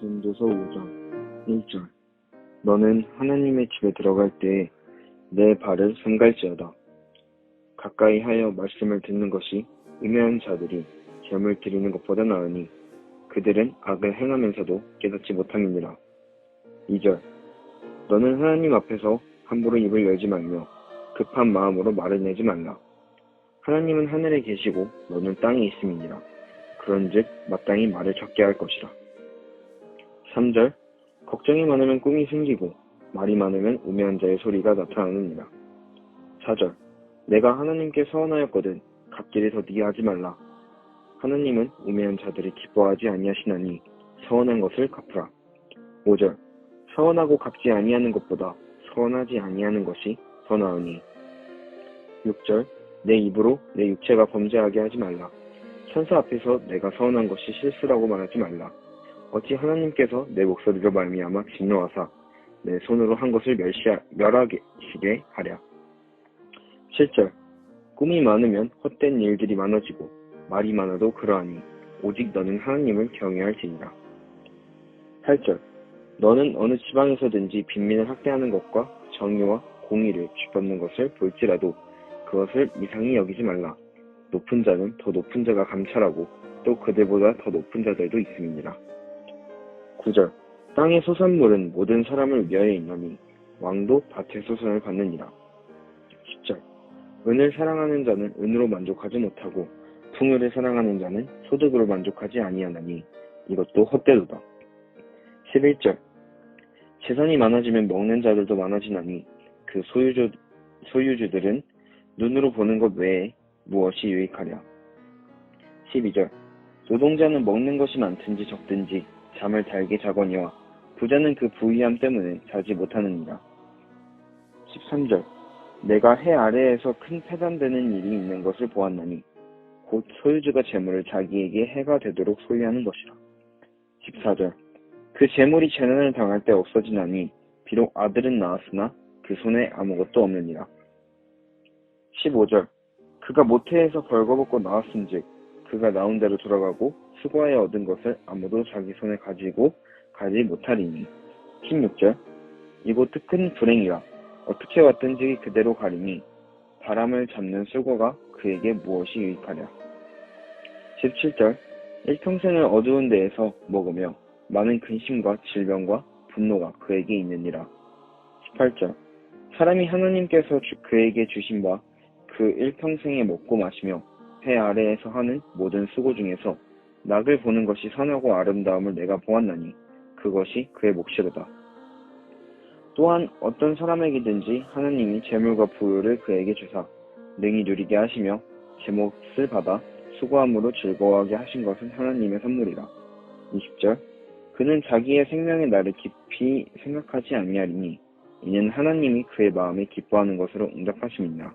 고린도서 5장 1절 너는 하나님의 집에 들어갈 때에 내 발을 삼갈지어다. 가까이 하여 말씀을 듣는 것이 음해한 자들이 점을 드리는 것보다 나으니 그들은 악을 행하면서도 깨닫지 못함이니라. 2절 너는 하나님 앞에서 함부로 입을 열지 말며 급한 마음으로 말을 내지 말라. 하나님은 하늘에 계시고 너는 땅에 있음이니라. 그런즉 마땅히 말을 적게 할 것이라. 3절 걱정이 많으면 꿈이 생기고 말이 많으면 우매한 자의 소리가 나타나느니라. 4절 내가 하나님께 서원하였거든 갚기를 더디게 하지 말라. 하나님은 우매한 자들이 기뻐하지 아니하시나니 서원한 것을 갚으라. 5절 서원하고 갚지 아니하는 것보다 서원하지 아니하는 것이 더 나으니 6절 내 입으로 내 육체가 범죄하게 하지 말라. 천사 앞에서 내가 서원한 것이 실수라고 말하지 말라. 어찌 하나님께서 내 목소리로 말미암아 진노하사 내 손으로 한 것을 멸시하, 멸하시게 하랴. 7절 꿈이 많으면 헛된 일들이 많아지고 말이 많아도 그러하니 오직 너는 하나님을 경외할지니라. 8절 너는 어느 지방에서든지 빈민을 학대하는 것과 정의와 공의를 쥐밟는 것을 볼지라도 그것을 이상히 여기지 말라. 높은 자는 더 높은 자가 감찰하고 또 그들보다 더 높은 자들도 있음이니라. 9절 땅의 소산물은 모든 사람을 위하여 있나니 왕도 밭의 소산을 받느니라. 10절 은을 사랑하는 자는 은으로 만족하지 못하고 풍요를 사랑하는 자는 소득으로 만족하지 아니하나니 이것도 헛되도다. 11절 재산이 많아지면 먹는 자들도 많아지나니 그 소유주, 소유주들은 눈으로 보는 것 외에 무엇이 유익하랴. 12절 노동자는 먹는 것이 많든지 적든지 잠을 달게 자거니와 부자는 그 부유함 때문에 자지 못하느니라. 13절 내가 해 아래에서 큰 패단되는 일이 있는 것을 보았나니 곧 소유주가 재물을 자기에게 해가 되도록 소유하는 것이라. 14절 그 재물이 재난을 당할 때 없어지나니 비록 아들은 낳았으나 그 손에 아무것도 없느니라. 15절 그가 모태에서 벌거벗고 나왔은즉 그가 나온 대로 돌아가고 수고하여 얻은 것을 아무도 자기 손에 가지고 가지 못하리니. 16절. 이곳도 큰 불행이라. 어떻게 왔든지 그대로 가리니 바람을 잡는 수고가 그에게 무엇이 유익하랴. 17절. 일평생을 어두운 데에서 먹으며 많은 근심과 질병과 분노가 그에게 있느니라. 18절. 사람이 하나님께서 주- 그에게 주신 바 그 일평생에 먹고 마시며 해 아래에서 하는 모든 수고 중에서 낙을 보는 것이 선하고 아름다움을 내가 보았나니 그것이 그의 몫이로다. 또한 어떤 사람에게든지 하나님이 재물과 부유를 그에게 주사 능히 누리게 하시며 제 몫을 받아 수고함으로 즐거워하게 하신 것은 하나님의 선물이라. 20절 그는 자기의 생명의 날을 깊이 생각하지 아니하리니 이는 하나님이 그의 마음에 기뻐하는 것으로 응답하심이니라.